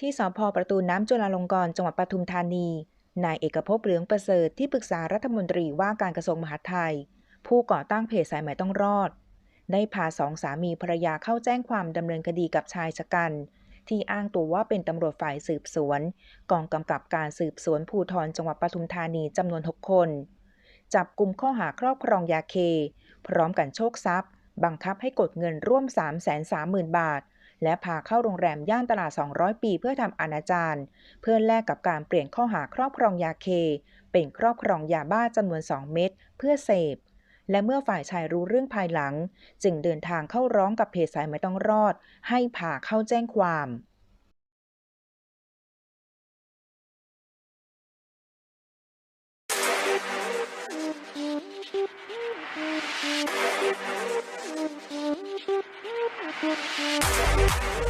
ที่สพประตูน้ำจุฬาลงกรณ์จังหวัดปทุมธานี นายเอกภพเหลืองประเสริฐที่ปรึกษารัฐมนตรีว่าการกระทรวงมหาดไทย ผู้ก่อตั้งเพจสายใหม่ต้องรอด ได้พาสองสามีภรรยาเข้าแจ้งความดำเนินคดีกับชายชะกัน ที่อ้างตัวว่าเป็นตำรวจฝ่ายสืบสวน กองกำกับการสืบสวนภูธรจังหวัดปทุมธานีจำนวน 6 คน จับกลุ่มข้อหาครอบครองยาเค พร้อมกันโชคทรัพย์ บังคับให้กดเงินร่วม 330,000 บาท และพาเข้าโรงแรมย่านตลาด 200 ปีเพื่อทำอนาจารเพื่อแลกกับการเปลี่ยนข้อหาครอบครองยาเค เป็นครอบครองยาบ้าจำนวน 2 เม็ดเพื่อเสพและเมื่อฝ่ายชายรู้เรื่องภายหลัง จึงเดินทางเข้าร้องกับเพจสายไม่ต้องรอด ให้พาเข้าแจ้งความ Thank you.